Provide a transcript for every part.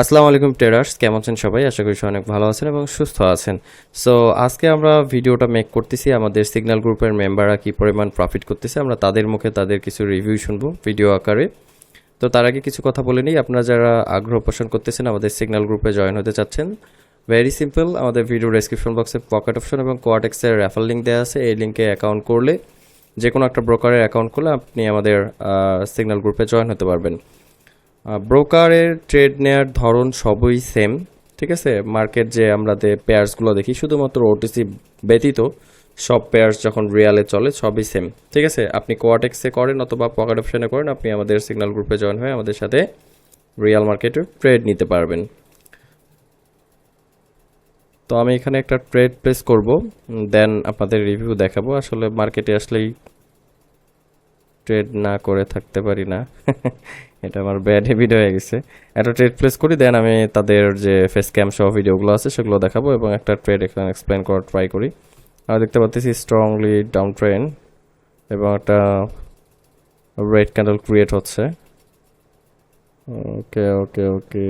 আসসালামু আলাইকুম ট্রেডার্স, কেমন আছেন সবাই? আশা করি অনেক ভালো আছেন এবং সুস্থ আছেন। সো আজকে আমরা ভিডিওটা মেক করতেছি আমাদের সিগন্যাল গ্রুপের মেম্বাররা কি পরিমাণ প্রফিট করতেছে, আমরা তাদের মুখে তাদের কিছু রিভিউ শুনব ভিডিও আকারে। তো তার আগে কিছু কথা বলে নিই, আপনারা যারা আগ্রহ পোষণ করতেছেন, আমাদের সিগন্যাল গ্রুপে জয়েন হতে চাচ্ছেন। ভেরি সিম্পল আমাদের ভিডিও ডেসক্রিপশন বক্সে পকেট অপশন এবং কোয়াটেক্সের রেফার লিঙ্ক দেওয়া আছে, এই লিঙ্কে অ্যাকাউন্ট করলে যে কোনো একটা ব্রোকারের অ্যাকাউন্ট করলে আপনি আমাদের সিগন্যাল গ্রুপে জয়েন হতে পারবেন। ব্রোকারের ট্রেড নেয়ার ধরন সবই সেম ঠিক আছে? মার্কেট যে আমরা যে পেয়ার্সগুলো দেখি, শুধুমাত্র ওটিসি ব্যতীত সব পেয়ার্স যখন রিয়ালে চলে, সবই সেম ঠিক আছে? আপনি কোয়াটেক্সে করেন অথবা পকেট অপশনে করেন, আপনি আমাদের সিগন্যাল গ্রুপে জয়েন হয়ে আমাদের সাথে রিয়াল মার্কেটে ট্রেড নিতে পারবেন। তো আমি এখানে একটা ট্রেড প্লেস করব দেন আপনাদের রিভিউ দেখাবো। আসলে মার্কেটে আসলেই ট্রেড না করে থাকতে পারি না। এটা আমার ব্যাড হ্যাবিট হয়ে গেছে। একটা ট্রেড প্লেস করি দেন আমি তাদের যে ফেস ক্যাম সহ ভিডিওগুলো আছে, সেগুলো দেখাবো এবং একটা ট্রেড এখানে এক্সপ্লেন করার ট্রাই করি। আর দেখতে পাচ্ছি স্ট্রংলি ডাউন ট্রেন এবং একটা রেড ক্যান্ডেল ক্রিয়েট হচ্ছে। ওকে ওকে ওকে।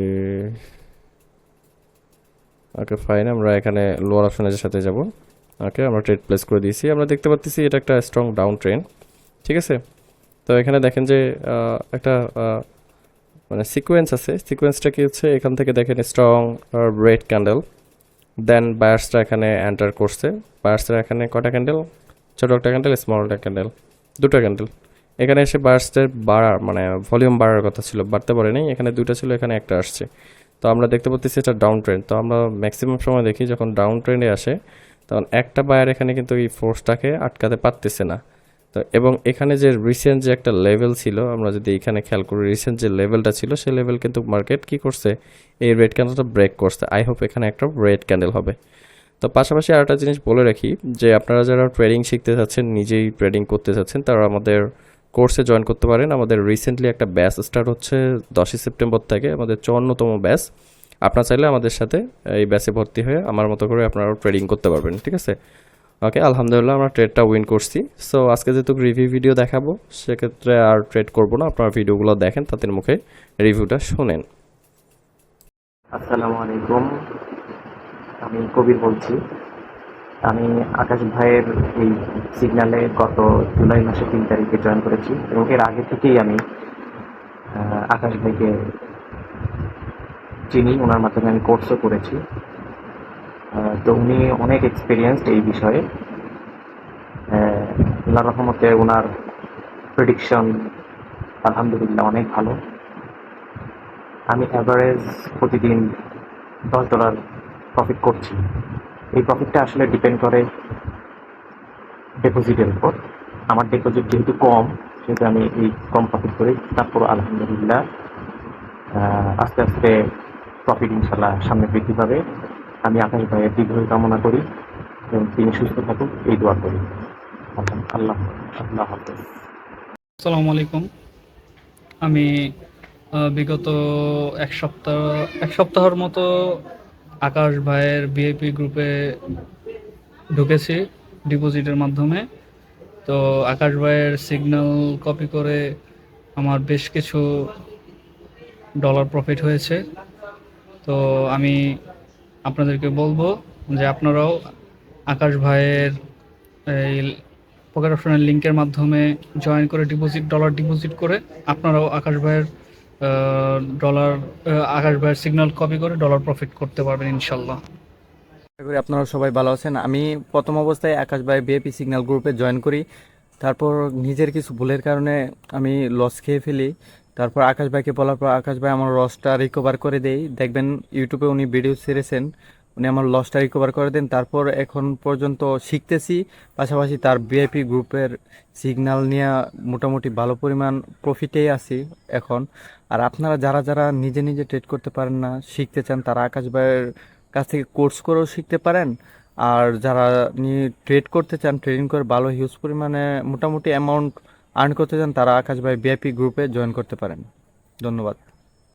ওকে ফাইন আমরা এখানে লোয়ার অপশনের সাথে যাব। ওকে, আমরা ট্রেড প্লেস করে দিয়েছি। আমরা দেখতে পাচ্ছি এটা একটা স্ট্রং ডাউন ট্রেন ঠিক আছে? তো এখানে দেখেন যে একটা মানে সিকোয়েন্স আছে। সিকোয়েন্সটা কি হচ্ছে? এখান থেকে দেখেন স্ট্রং রেড ক্যান্ডেল দেন বায়ার্সটা এখানে এন্টার করছে। বায়ার্সরা এখানে কটা ক্যান্ডেল ছোটো একটা ক্যান্ডেল স্মল একটা ক্যান্ডেল দুটো ক্যান্ডেল এখানে এসে বায়ার্সদের বাড়ার মানে ভলিউম বাড়ার কথা ছিল, বাড়তে পারে নাই এখানে দুটো ছিল, এখানে একটা আসছে। তো আমরা দেখতে পাচ্ছি এটা ডাউন ট্রেন্ড তো আমরা ম্যাক্সিমাম সময় দেখি, যখন ডাউন ট্রেন্ডে আসে, তখন একটা বায়ার এখানে কিন্তু এই ফোর্সটাকে আটকাতে পারতেছে না। তো এবং এখানে যে রিসেন্ট যে একটা লেভেল ছিল, আমরা যদি এখানে খেয়াল করি রিসেন্ট যে লেভেলটা ছিল, সেই লেভেল কিন্তু মার্কেট কি করছে? এই রেড ক্যান্ডেলটা ব্রেক করছে। আই হোপ এখানে একটা রেড ক্যান্ডেল হবে। তো পাশাপাশি আরেকটা জিনিস বলে রাখি, যে আপনারা যারা ট্রেডিং শিখতে চাচ্ছেন নিজেই ট্রেডিং করতে চাচ্ছেন তারা আমাদের কোর্সে জয়েন করতে পারেন। আমাদের রিসেন্টলি একটা ব্যাচ স্টার্ট হচ্ছে দশই সেপ্টেম্বর থেকে, আমাদের চুয়ান্নতম ব্যাচ আপনারা চাইলে আমাদের সাথে এই ব্যাচে ভর্তি হয়ে আমার মতো করে আপনারাও ট্রেডিং করতে পারবেন, ঠিক আছে? ওকে আলহামদুলিল্লাহ আমরা ট্রেডটা উইন করছি। সো আজকে যেহেতু রিভিউ ভিডিও দেখাবো, সেক্ষেত্রে আর ট্রেড করব না। আপনারা ভিডিওগুলো দেখেন, তাদের মুখে রিভিউটা শোনেন। আসসালামু আলাইকুম। আমি কবির বলছি। আমি আকাশ ভাইয়ের এই সিগন্যালে গত জুলাই মাসে তিন তারিখে জয়েন করেছি এবং এর আগে থেকেই আমি আকাশ ভাইকে চিনি। ওনার মাধ্যমে আমি কোর্সও করেছি। তো উনি অনেক এক্সপিরিয়েন্সড এই বিষয়ে। আহ, আল্লাহর রহমতে ওনার প্রেডিকশন আলহামদুলিল্লাহ অনেক ভালো। আমি অ্যাভারেজ প্রতিদিন দশ ডলার প্রফিট করছি। এই প্রফিটটা আসলে ডিপেন্ড করে ডিপোজিটের উপর। আমার ডিপোজিট যেহেতু কম সেহেতু আমি এই কম প্রফিট করি। তারপর আলহামদুলিল্লাহ আস্তে আস্তে প্রফিট ইনশাল্লাহ সামনে বৃদ্ধি পাবে। আমি আকাশ ভাইয়ের দীর্ঘ কামনা করি এবং তিনি সুস্থ থাকুক, এই দোয়া করি। আল্লাহ আল্লাহ হাফেজ। আসসালামু আলাইকুম। আমি বিগত এক সপ্তাহ, এক সপ্তাহের মতো আকাশ ভাইয়ের বিএপি গ্রুপে ঢুকেছি ডিপোজিটের মাধ্যমে। তো আকাশ ভাইয়ের সিগন্যাল কপি করে আমার বেশ কিছু ডলার প্রফিট হয়েছে। তো আমি আপনাদেরকে বলব যে আপনারাও আকাশ ভাইয়ের এই পকেট অপশনের লিঙ্কের মাধ্যমে জয়েন করে ডিপোজিট ডলার ডিপোজিট করে আপনারাও আকাশ ভাইয়ের ডলার আকাশ ভাইয়ের সিগন্যাল কপি করে ডলার প্রফিট করতে পারবেন ইনশাল্লাহ। আশা করি আপনারা সবাই ভালো আছেন। আমি প্রথম অবস্থায় আকাশ ভাই বিএপি সিগন্যাল গ্রুপে জয়েন করি। তারপর নিজের কিছু ভুলের কারণে আমি লস খেয়ে ফেলি। তারপর আকাশ ভাইকে বলার পর আকাশ ভাই আমার লসটা রিকভার করে দেই দেখবেন ইউটিউবে উনি ভিডিও ছেড়েছেন, উনি আমার লসটা রিকভার করে দেন। তারপর এখন পর্যন্ত শিখতেছি, পাশাপাশি তার ভিআইপি গ্রুপের সিগন্যাল নিয়ে মোটামুটি ভালো পরিমাণ প্রফিটেই আছি এখন। আর আপনারা যারা যারা নিজে নিজে ট্রেড করতে পারেন না, শিখতে চান, তারা আকাশ ভাইয়ের কাছ থেকে কোর্স করেও শিখতে পারেন। আর যারা নিয়ে ট্রেড করতে চান ট্রেডিং করে ভালো হিউজ পরিমাণে মোটামুটি অ্যামাউন্ট আর্ন করতে চান তারা আকাশ ভাই বিআইপি গ্রুপে জয়েন করতে পারেন। ধন্যবাদ।